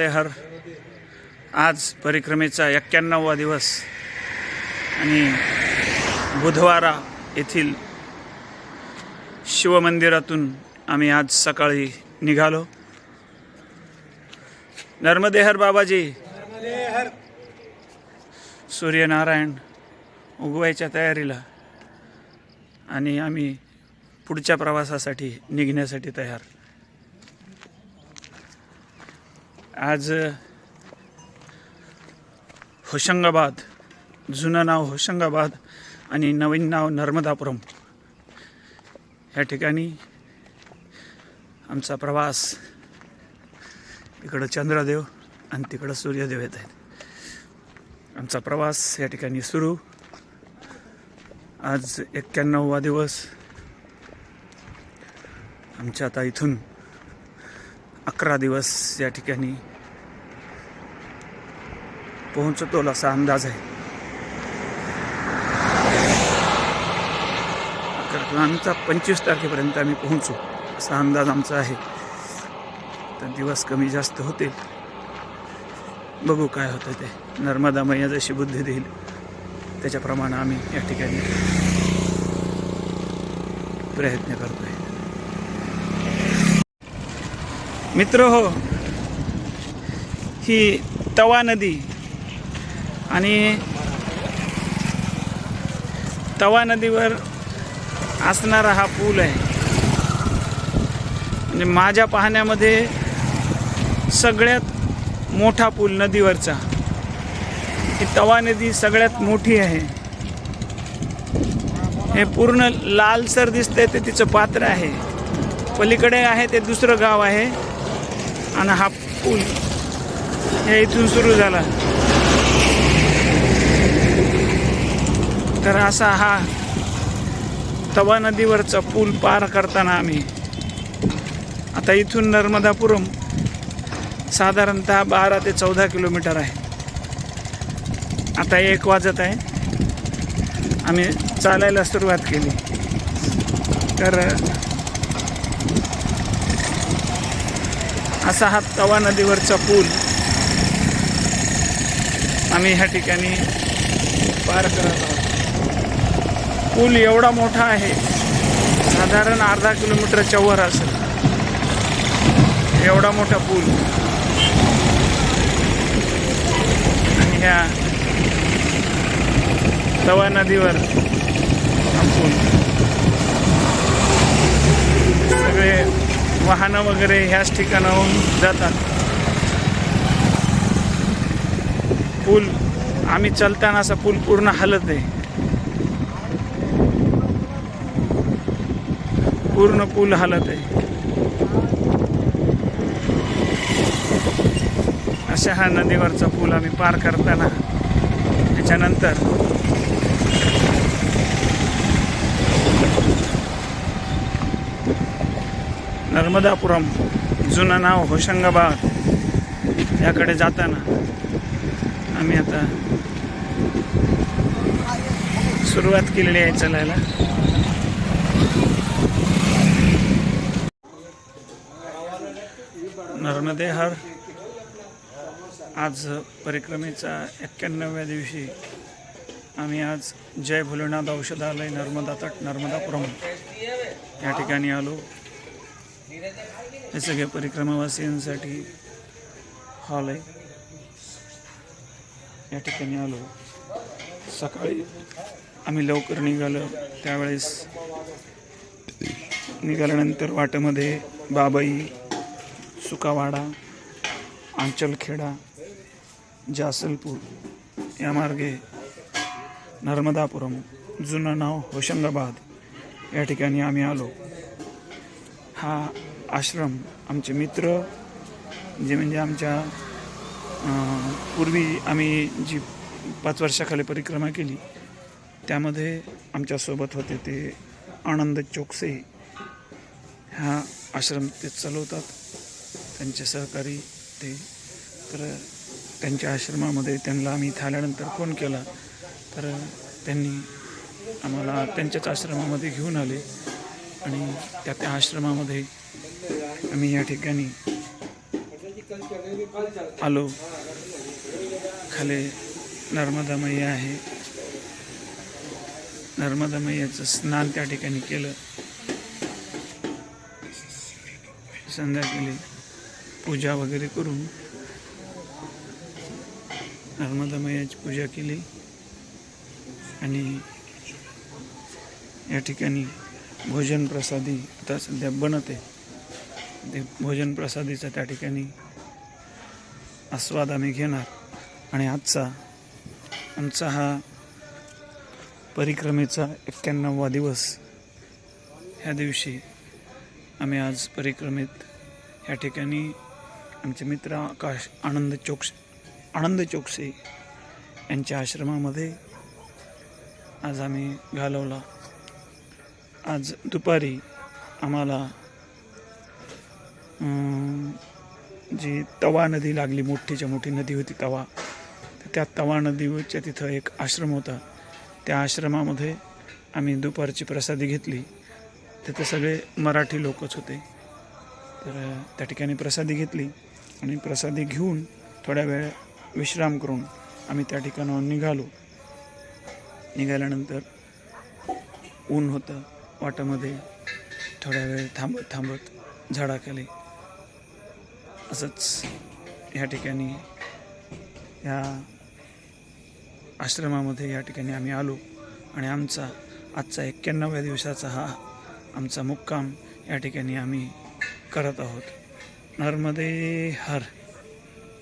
हर आज परिक्रमेचा एक्क्याण्णववा दिवस. आणि बुधवारा येथील शिवमंदिरातून आम्ही आज सकाळी निघालो. नर्मदेहर बाबाजी. सूर्यनारायण उगवायच्या तयारीला आणि आम्ही पुढच्या प्रवासासाठी निघण्यासाठी तयार. आज होशंगाबाद जुनं नाव होशंगाबाद आणि नवीन नाव नर्मदापुरम. ह्या ठिकाणी आमचा प्रवास इकडं चंद्रदेव आणि तिकडं सूर्यदेव येत आहेत. आमचा प्रवास या ठिकाणी सुरू. आज एक्क्याण्णववा दिवस. आमच्या आता इथून अकरा दिवस या ठिकाणी पोहोचतो असा अंदाज आहे. अकरा आमचा पंचवीस तारखेपर्यंत आम्ही पोहोचू असा अंदाज आमचा आहे. तर दिवस कमी जास्त होतील. बघू काय होतं ते. नर्मदा मैया जशी बुद्धी देईल त्याच्याप्रमाणे आम्ही या ठिकाणी प्रयत्न करतोय. मित्र हो ही तवा नदी आणि तवा नदीवर असणारा हा पूल आहे. म्हणजे माझ्या पाहण्यामध्ये सगळ्यात मोठा पूल नदीवरचा. ही तवा नदी सगळ्यात मोठी आहे. हे पूर्ण लालसर दिसतंय ते तिचं पात्र आहे. पलीकडे आहे ते दुसरं गाव आहे. आणि हा पूल हे इथून सुरू झाला. तर असा हा तवा नदीवरचा पूल पार करताना आम्ही आता इथून नर्मदापुरम साधारणतः बारा ते चौदा किलोमीटर आहे. आता एक वाजत आहे. आम्ही चालायला सुरुवात केली. तर असा हा तवा नदीवरचा पूल आम्ही ह्या ठिकाणी पार करत आहोत. पूल एवढा मोठा आहे साधारण अर्धा किलोमीटरच्या वर असेल. एवढा मोठा पूल. आणि ह्या तवा नदीवर पूल. सगळे वाहनं वगैरे ह्याच ठिकाणाहून जातात. पूल आम्ही चलताना असा पूल पूर्ण हलत आहे. पूर्ण पूल हालत आहे. अशा हा नदीवरचा पूल आम्ही पार करताना त्याच्यानंतर नर्मदापुरम जुनं नाव होशंगाबाद याकडे जाताना आम्ही आता सुरुवात केलेली आहे चालायला. नर्मदे हर आज परिक्रमेचा एक्क्याण्णव्या दिवशी आम्ही आज जय भोलेनाथ औषधालय नर्मदा तट नर्मदापुरम या ठिकाणी आलो. हे सगळे परिक्रमावासियांसाठी हॉल आहे. या ठिकाणी आलो. सकाळी आम्ही लवकर निघालो. त्यावेळेस निघाल्यानंतर वाटेमध्ये बाबाई सुकावाडा आंचलखेडा जासलपूर या मार्गे नर्मदापुरम जुनं नाव होशंगाबाद या ठिकाणी आम्ही आलो. हा आश्रम आमचे मित्र जे म्हणजे आमच्या पूर्वी आम्ही जी पाच वर्षाखाली परिक्रमा केली त्यामध्ये आमच्यासोबत होते ते आनंद चोकसे. हा आश्रम ते चालवतात. त्यांचे सहकारी ते. तर त्यांच्या आश्रमामध्ये त्यांना आम्ही इथं आल्यानंतर फोन केला. तर त्यांनी आम्हाला त्यांच्याच आश्रमामध्ये घेऊन आले. आणि त्या त्या आश्रमामध्ये आम्ही या ठिकाणी आलो. खाली नर्मदा मैया आहे. नर्मदा मैयाचं स्नान त्या ठिकाणी केलं. संध्याकाळी पूजा वगैरे करून नर्मदा मैयाची पूजा केली. आणि या ठिकाणी भोजन प्रसादी आता सध्या बनत आहे. ते भोजन प्रसादीचा त्या ठिकाणी आस्वाद आम्ही घेणार. आणि आजचा आमचा हा परिक्रमेचा एक्क्याण्णववा दिवस ह्या दिवशी आम्ही आज परिक्रमेत या ठिकाणी आमचे मित्र आकाश आनंद चोक्स आनंद चोक्से यांच्या आश्रमामध्ये आज आम्ही घालवला. आज दुपारी आम्हाला जी तवा नदी लागली मोठीच्या मोठी नदी होती तवा तर त्या तवा नदीच्या तिथं एक आश्रम होता. त्या आश्रमामध्ये आम्ही दुपारची प्रसादी घेतली. तिथे सगळे मराठी लोकच होते. तर त्या ठिकाणी प्रसादी घेतली. आणि प्रसादी घेऊन थोड्या वेळ विश्राम करून आम्ही त्या ठिकाणावर निघालो. निघाल्यानंतर ऊन होतं वाटामध्ये थोड्या वेळ थांबत थांबत झाडाखाली असंच ह्या ठिकाणी ह्या आश्रमामध्ये या ठिकाणी आम्ही आलो आणि आमचा आजचा एक्क्याण्णव्या दिवसाचा हा आमचा मुक्काम या ठिकाणी आम्ही करत आहोत. नर्मदे हर।